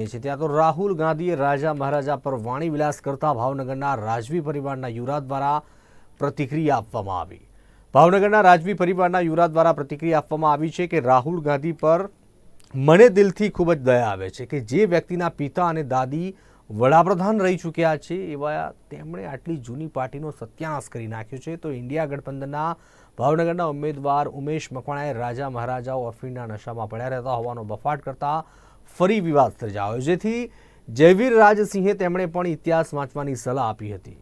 ત્યાં તો રાહુલ ગાંધીએ રાજા મહારાજા પર વાણી વિલાસ કરતા ભાવનગરના રાજવી પરિવારના યુરા દ્વારા પ્રતિક્રિયા આપવામાં આવી. ભાવનગરના રાજવી પરિવારના યુરા દ્વારા પ્રતિક્રિયા આપવામાં આવી છે કે રાહુલ ગાંધી પર મને દિલથી ખૂબ જ દયા આવે છે કે જે વ્યક્તિના પિતા અને દાદી વડાપ્રધાન રહી ચૂક્યા છે એવા તેમણે આટલી જૂની પાર્ટીનો સત્યાનાશ કરી નાખ્યો છે. તો ઇન્ડિયા ગઠબંધનના ભાવનગરના ઉમેદવાર ઉમેશ મકવાણાએ રાજા મહારાજાઓ અફીણના નશામાં પડ્યા રહેતા હોવાનો બફાટ કરતા ફરી વિવાદ સર્જાયો, જેથી જયવીર રાજસિંહે તેમણે પણ ઇતિહાસ વાંચવાની સલાહ આપી હતી.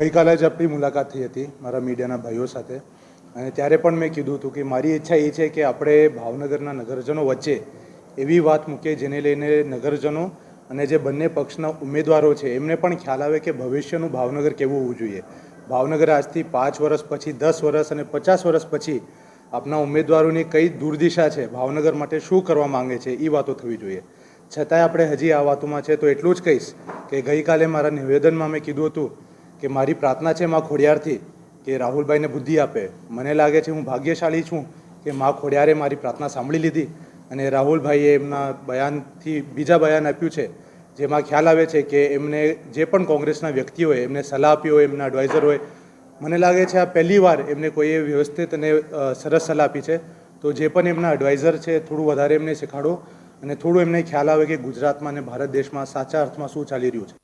ગઈકાલે જ આપણી મુલાકાત થઈ હતી મારા મીડિયાના ભાઈઓ સાથે. અને ત્યારે પણ મેં કીધું હતું કે મારી ઈચ્છા એ છે કે આપણે ભાવનગરના નગરજનો વચ્ચે એવી વાત મૂકીએ જેને લઈને નગરજનો અને જે બંને પક્ષના ઉમેદવારો છે, એમને પણ ખ્યાલ આવે કે ભવિષ્યનું ભાવનગર કેવું હોવું જોઈએ. ભાવનગર આજથી પાંચ વર્ષ પછી, દસ વર્ષ અને પચાસ વર્ષ પછી આપના ઉમેદવારોની કઈ દુર્દિશા છે? ભાવનગર માટે શું કરવા માંગે છે? એ વાતો થવી જોઈએ. છતાંય આપણે હજી આ વાતોમાં છે તો એટલું જ કહીશ કે ગઈકાલે મારા નિવેદનમાં મેં કીધું હતું કે મારી પ્રાર્થના છે માં ખોડિયારથી કે રાહુલભાઈને બુદ્ધિ આપે. મને લાગે છે હું ભાગ્યશાળી છું કે માં ખોડિયારે મારી પ્રાર્થના સાંભળી લીધી અને રાહુલભાઈએ એમના બયાનથી બીજા બયાન આપ્યું છે જેમાં ખ્યાલ આવે છે કે એમને જે પણ કોંગ્રેસના વ્યક્તિ હોય એમને સલાહ આપી હોય, એમના એડવાઇઝર હોય મને લાગે છે આ પહેલી વાર એમને કોઈએ વ્યવસ્થિત અને સરસ સલાહ આપી છે. તો જે પણ એમના એડવાઇઝર છે, થોડું વધારે એમને શીખાડો અને થોડું એમને ખ્યાલ આવે કે ગુજરાતમાં અને ભારત દેશમાં સાચા અર્થમાં શું ચાલી રહ્યું છે.